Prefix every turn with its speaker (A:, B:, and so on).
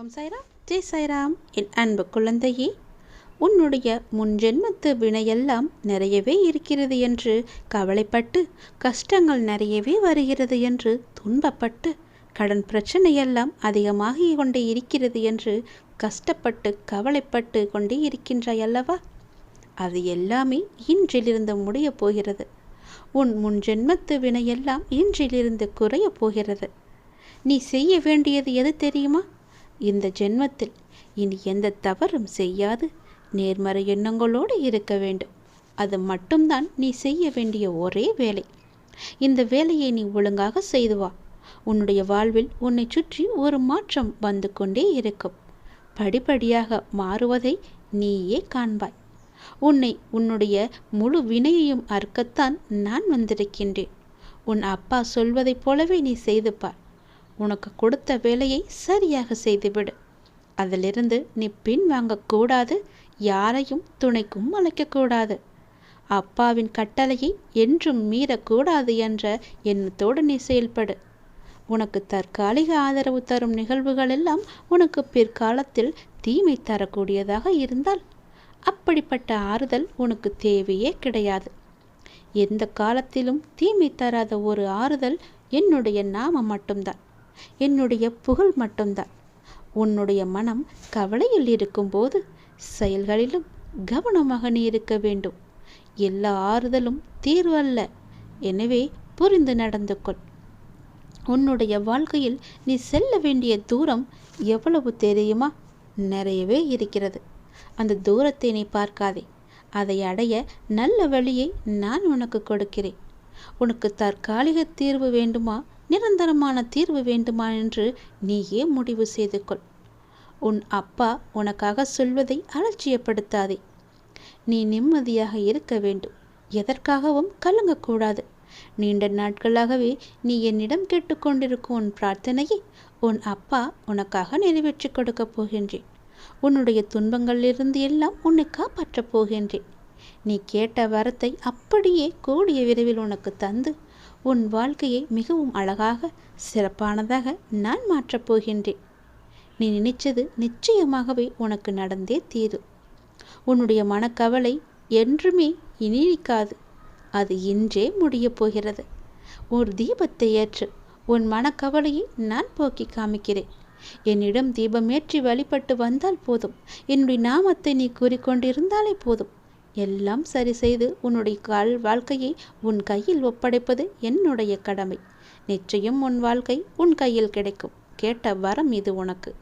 A: ஓம் சாய்ராம் ஜெய் சாய்ராம் என் அன்பு குழந்தையே உன்னுடைய முன்ஜென்மத்து வினையெல்லாம் நிறையவே இருக்கிறது என்று கவலைப்பட்டு கஷ்டங்கள் நிறையவே வருகிறது என்று துன்பப்பட்டு கடன் பிரச்சனையெல்லாம் அதிகமாகி கொண்டே இருக்கிறது என்று கஷ்டப்பட்டு கவலைப்பட்டு கொண்டே இருக்கின்றாய் அல்லவா? அது எல்லாமே இன்றிலிருந்து முடியப் போகிறது. உன் முன்ஜென்மத்து வினையெல்லாம் இன்றிலிருந்து குறையப் போகிறது. நீ செய்ய வேண்டியது எது தெரியுமா? இந்த ஜென்மத்தில் இனி எந்த தவறும் செய்யாது. நேர்மறை எண்ணங்களோடு இருக்க வேண்டும். அது மட்டும்தான் நீ செய்ய வேண்டிய ஒரே வேலை. இந்த வேலையை நீ ஒழுங்காக செய்து வா. உன்னுடைய வாழ்வில் உன்னை சுற்றி ஒரு மாற்றம் வந்து கொண்டே இருக்கும். படிப்படியாக மாறுவதை நீயே காண்பாய். உன்னை உன்னுடைய முழு வினையையும் அறுக்கத்தான் நான் வந்திருக்கின்றேன். உன் அப்பா சொல்வதைப் போலவே நீ செய்துப்பார் உனக்கு கொடுத்த வேலையை சரியாக செய்துவிடு. அதிலிருந்து நீ பின் வாங்கக்கூடாது யாரையும் துணைக்கும் அழைக்கக்கூடாது அப்பாவின் கட்டளையை என்றும் மீறக்கூடாது என்ற எண்ணத்தோடு நீ செயல்படு. உனக்கு தற்காலிக ஆதரவு தரும் நிகழ்வுகள் எல்லாம் உனக்கு பிற்காலத்தில் தீமை தரக்கூடியதாக இருந்தால் அப்படிப்பட்ட ஆறுதல் உனக்கு தேவையே கிடையாது. எந்த காலத்திலும் தீமை தராத ஒரு ஆறுதல் என்னுடைய நாமம் மட்டும்தான். என்னுடைய புகழ் மட்டும்தான். உன்னுடைய மனம் கவலையில் இருக்கும்போது செயல்களிலும் கவனமாக நீ இருக்க வேண்டும். எல்லா ஆறுதலும் தீர்வு அல்ல. எனவே புரிந்து நடந்து கொள். உன்னுடைய வாழ்க்கையில் நீ செல்ல வேண்டிய தூரம் எவ்வளவு தெரியுமா? நிறையவே இருக்கிறது. அந்த தூரத்தை நீ பார்க்காதே. அதை அடைய நல்ல வழியை நான் உனக்கு கொடுக்கிறேன். உனக்கு தற்காலிக தீர்வு வேண்டுமா? நிரந்தரமான தீர்வு வேண்டுமா என்று நீயே முடிவு செய்து கொள் உன் அப்பா உனக்காக சொல்வதை அலட்சியப்படுத்தாதே. நீ நிம்மதியாக இருக்க வேண்டும். எதற்காகவும் கலங்கக்கூடாது. நீண்ட நாட்களாகவே நீ என்னிடம் கேட்டுக்கொண்டிருக்கும் உன் பிரார்த்தனையை உன் அப்பா உனக்காக நிறைவேற்றி கொடுக்கப் போகின்றேன். உன்னுடைய துன்பங்களிலிருந்து எல்லாம் உன்னை காப்பாற்றப் போகின்றேன். நீ கேட்ட வரத்தை அப்படியே கூடிய விரைவில் உனக்கு தந்து உன் வாழ்க்கையை மிகவும் அழகாக சிறப்பானதாக நான் மாற்றப் போகின்றேன். நீ நினைச்சது நிச்சயமாகவே உனக்கு நடந்தே தீரும் உன்னுடைய மனக்கவலை என்றுமே இனிக்காது. அது இன்றே முடியப் போகிறது. ஒரு தீபத்தை ஏற்று உன் மனக்கவலையை நான் போக்கி காமிக்கிறேன். என்னிடம் தீபமேற்றி வழிபட்டு வந்தால் போதும். என்னுடைய நாமத்தை நீ கூறிக்கொண்டிருந்தாலே போதும். எல்லாம் சரி செய்து உன்னுடைய கால் வாழ்க்கையை உன் கையில் ஒப்படைப்பது என்னுடைய கடமை. நிச்சயம் உன் வாழ்க்கை உன் கையில் கிடைக்கும். கேட்ட வரம் இது உனக்கு.